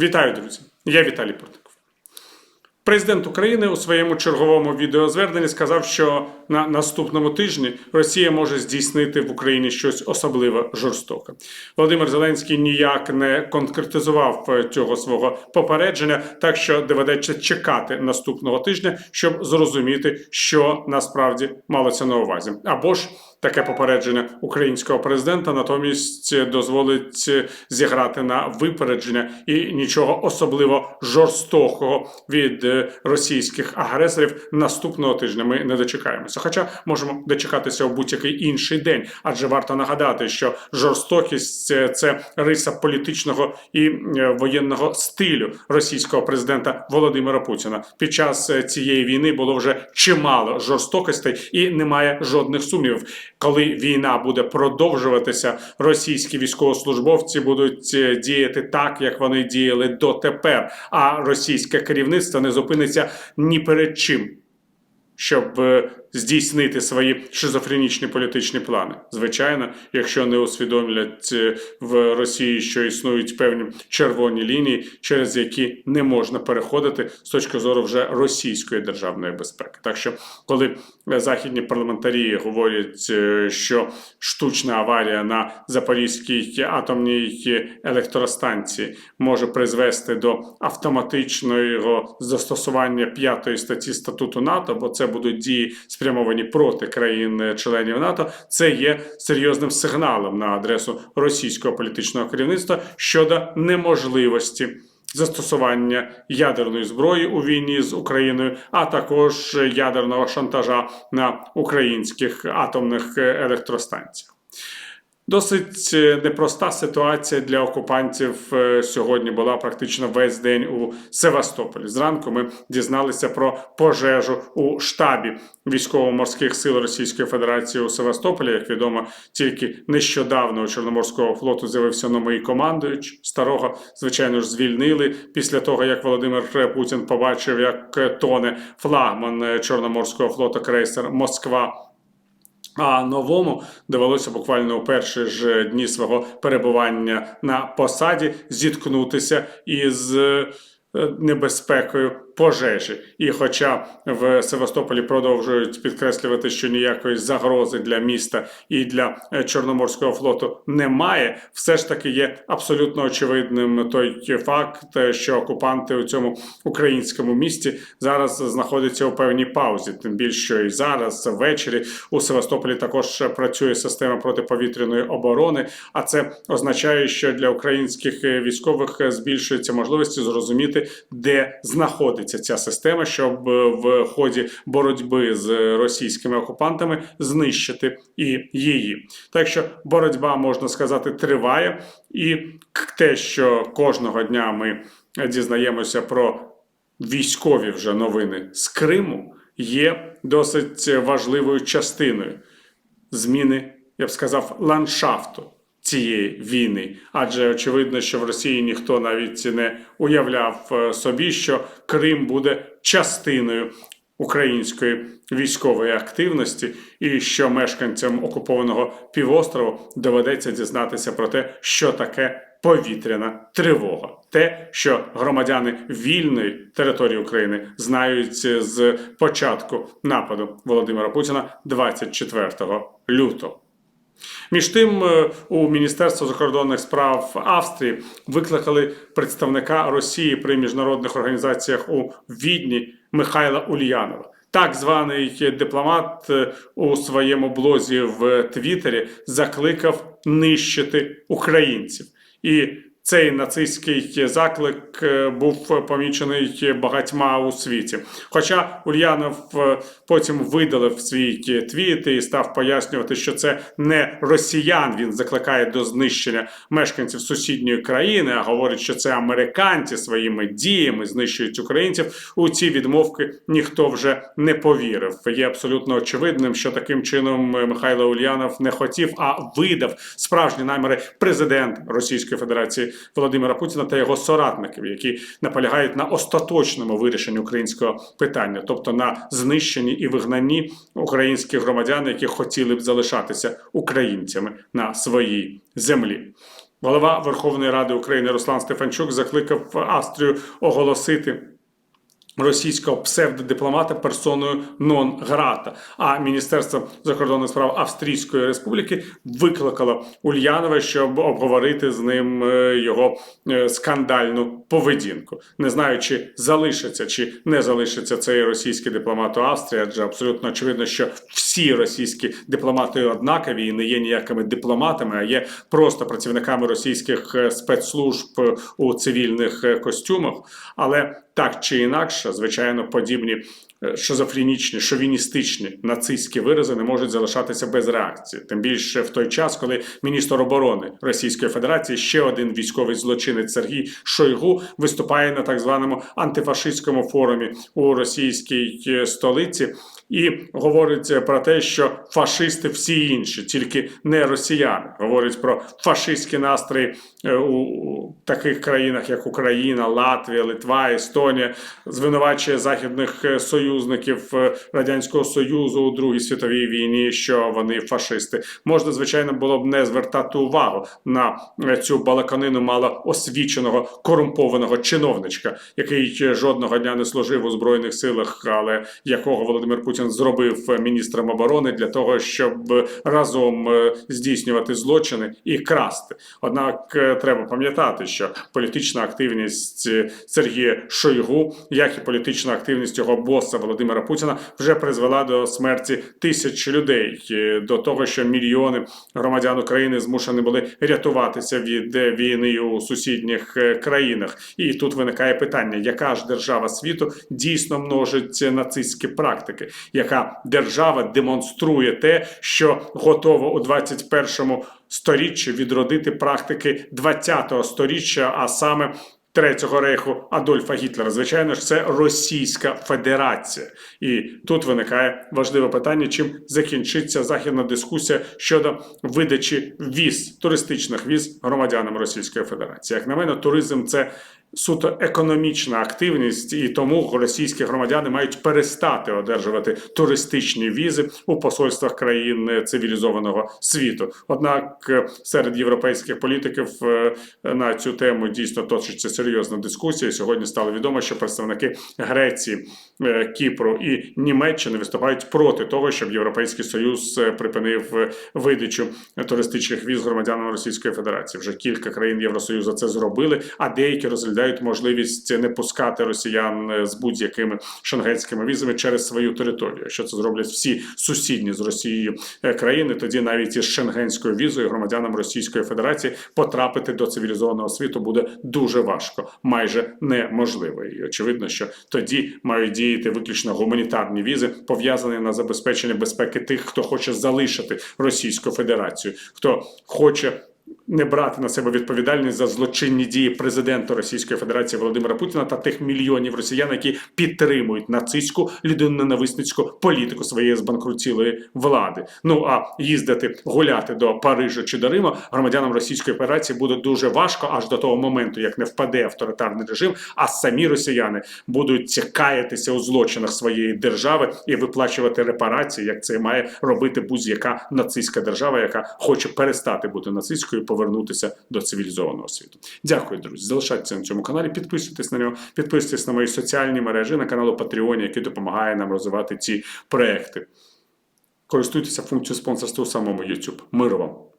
Вітаю, друзі! Я Віталій Портников. Президент України у своєму черговому відеозверненні сказав, що на наступному тижні Росія може здійснити в Україні щось особливо жорстоке. Володимир Зеленський ніяк не конкретизував е, цього свого попередження, так що доведеться чекати наступного тижня, щоб зрозуміти, що насправді малося на увазі. Або ж таке попередження українського президента натомість дозволить зіграти на випередження і нічого особливо жорстокого від російських агресорів наступного тижня. Ми не дочекаємося. Хоча можемо дочекатися у будь-який інший день, адже варто нагадати, що жорстокість це, риса політичного і е, воєнного стилю російського президента Володимира Путіна. Під час цієї війни було вже чимало жорстокостей, і немає жодних сумнівів. Коли війна буде продовжуватися, російські військовослужбовці будуть е, діяти так, як вони діяли дотепер. А російське керівництво не зупиниться ні перед чим, щоб е, здійснити свої шизофренічні політичні плани. Звичайно, якщо не усвідомлять е, в Росії, що існують певні червоні лінії, через які не можна переходити з точки зору вже російської державної безпеки. Так що, коли е, західні парламентарі говорять, е, що штучна аварія на Запорізькій атомній електростанції може призвести до автоматичного застосування п'ятої статті статуту НАТО, бо це будуть дії спрямовані проти країн-членів НАТО, це є серйозним сигналом на адресу російського політичного керівництва щодо неможливості. Застосування ядерної зброї у війні з Україною, а також ядерного шантажа на українських атомних електростанціях. Досить е, непроста ситуація для окупантів е, сьогодні була практично весь день у Севастополі. Зранку ми дізналися про пожежу у штабі військово-морських сил Російської Федерації у Севастополі. Як відомо, тільки нещодавно у Чорноморського флоту з'явився новий командуючий. Старого, звичайно ж, звільнили після того, як Володимир Путін побачив, як тоне флагман Чорноморського флоту крейсер Москва. А новому довелося буквально у перші ж дні свого перебування на посаді зіткнутися із е, небезпекою пожежі. І хоча в Севастополі продовжують підкреслювати, що ніякої загрози для міста і для е, Чорноморського флоту немає, все ж таки є абсолютно очевидним той факт, е, що окупанти у цьому українському місті зараз знаходяться у певній паузі. Тим більше що і зараз ввечері у Севастополі також працює система протиповітряної оборони. А це означає, що для українських е, військових збільшується можливості зрозуміти, де знаходиться ця система, щоб е, в ході боротьби з російськими окупантами знищити і її. Так що боротьба можна сказати триває, і те, що кожного дня ми дізнаємося про військові вже новини з Криму, є досить важливою частиною зміни, я б сказав, ландшафту цієї війни, адже очевидно, що в Росії ніхто навіть не уявляв е, собі, що Крим буде частиною української військової активності, і що мешканцям окупованого півострову доведеться дізнатися про те, що таке. Повітряна тривога, те, що громадяни вільної території України знають з початку нападу Володимира Путіна 24 лютого. Між тим, е, у Міністерство закордонних справ Австрії викликали представника Росії при міжнародних організаціях у Відні Михайла Ульянова. Так званий дипломат е, у своєму блозі в Твіттері закликав нищити українців. І цей нацистський заклик е, був помічений багатьма у світі. Хоча Ульянов е, потім видалив свій твіт і став пояснювати, що це не росіян. Він закликає до знищення мешканців сусідньої країни, а говорить, що це американці своїми діями знищують українців. У ці відмовки ніхто вже не повірив. Є абсолютно очевидним, що таким чином Михайло Ульянов не хотів, а видав справжні наміри президент Російської Федерації. Володимира Путіна та його соратників, які наполягають на остаточному вирішенні українського питання, тобто на знищенні і вигнанні українських громадян, які хотіли б залишатися українцями на своїй землі. Голова Верховної Ради України Руслан Стефанчук закликав Австрію оголосити російського псевдодипломата персоною нон грата. А Міністерство закордонних справ Австрійської Республіки викликало Ульянова, щоб обговорити з ним е, його е, скандальну поведінку. Не знаю, чи залишиться чи не залишиться цей російський дипломат у Австрії, адже абсолютно очевидно, що всі російські дипломати однакові і не є ніякими дипломатами, а є просто працівниками російських е, спецслужб у цивільних костюмах. Але так чи інакше, звичайно, подібні е, шизофренічні, шовіністичні нацистські вирази не можуть залишатися без реакції. Тим більше в той час, коли міністр оборони Російської Федерації, ще один військовий злочинець Сергій Шойгу, виступає на так званому антифашистському форумі у російській е, столиці. І говорить про те, що фашисти всі інші, тільки не росіяни. Говорить про фашистські настрої е, у таких країнах, як Україна, Латвія, Литва, Естонія, звинувачує західних е, союзників е, радянського союзу у Другій світовій війні, що вони фашисти. Можна звичайно було б не звертати увагу на цю балаканину мало освіченого корумпованого чиновничка, який жодного дня не служив у збройних силах, але якого Володимир Путін зробив е, міністром оборони для того, щоб е, разом е, здійснювати злочини і красти. Однак треба пам'ятати, що політична активність Сергія Шойгу, як і політична активність його боса Володимира Путіна, вже призвела до смерті тисяч людей, до того, що мільйони громадян України змушені були рятуватися від війни у сусідніх країнах. І тут виникає питання: яка ж держава світу дійсно множить нацистські практики? Яка держава демонструє те, що готова у 21 сторіччі відродити практики 20-го сторіччя, а саме Третього рейху Адольфа Гітлера. Звичайно ж, це Російська Федерація, і тут виникає важливе питання: чим закінчиться західна дискусія щодо видачі віз туристичних віз громадянам Російської Федерації. Як на мене, туризм це. Суто економічна активність, і тому російські громадяни мають перестати одержувати туристичні візи у посольствах країн цивілізованого світу. Однак е, серед європейських політиків е, на цю тему дійсно точиться серйозна дискусія. Сьогодні стало відомо, що представники Греції, е, Кіпру і Німеччини виступають проти того, щоб Європейський Союз припинив видачу туристичних віз громадянам Російської Федерації. Вже кілька країн Євросоюзу це зробили, а деякі розглядають можливість не пускати росіян е, з будь-якими шенгенськими візами через свою територію. Якщо це зроблять всі сусідні з Росією е, країни, тоді навіть із шенгенською візою громадянам Російської Федерації потрапити до цивілізованого світу буде дуже важко, майже неможливо. І очевидно, що тоді мають діяти виключно гуманітарні візи, пов'язані на забезпечення безпеки тих, хто хоче залишити Російську Федерацію, хто хоче не брати на себе відповідальність за злочинні дії президента Російської Федерації Володимира Путіна та тих мільйонів росіян, які підтримують нацистську людиноненависницьку політику своєї збанкрутілої влади. Ну а їздити гуляти до Парижа чи до Рима громадянам Російської Федерації буде дуже важко аж до того моменту, як не впаде авторитарний режим, а самі росіяни будуть каятися у злочинах своєї держави і виплачувати репарації, як це має робити будь-яка нацистська держава, яка хоче перестати бути нацистською, і повернутися до цивілізованого світу. Дякую, друзі. Залишайтеся на цьому каналі, підписуйтесь на нього, підписуйтесь на мої соціальні мережі на каналу Patreon, який допомагає нам розвивати ці проекти. Користуйтеся функцією спонсорства у самому YouTube. Миру вам!